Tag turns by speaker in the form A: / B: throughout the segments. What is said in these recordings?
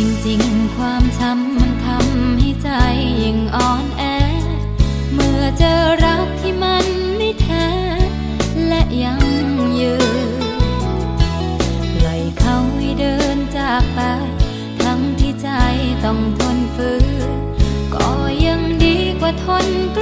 A: จริงๆ ความช้ำมันทำให้ใจยิ่งอ่อนแอ เมื่อเจอรักที่มันไม่แท้ และยังยืนปล่อยเขาให้เดินจากไป ทั้งที่ใจต้องทนฝืนก็ยังดีกว่าทนก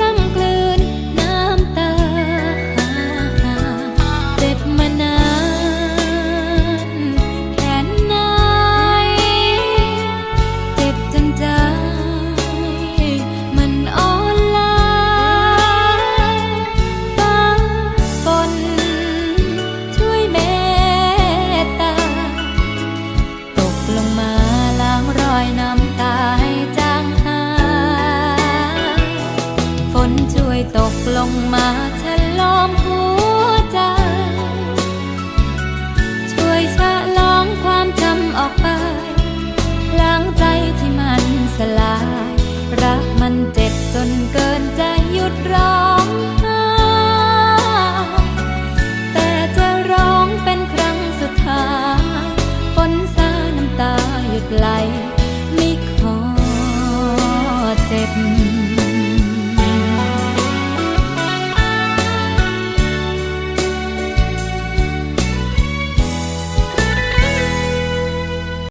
A: น้ำตาให้จางหายฝนช่วยตกลงมาฉลอมหัวใจ ช่วยชะล้างความจำออกไป ล้างใจที่มันสลาย รักมันเจ็บจนเกินจะหยุดร้องไห้แต่จะร้องเป็นครั้งสุดท้ายฝนสาน้ำตาหยุดไหล ไม่ขอเจ็บ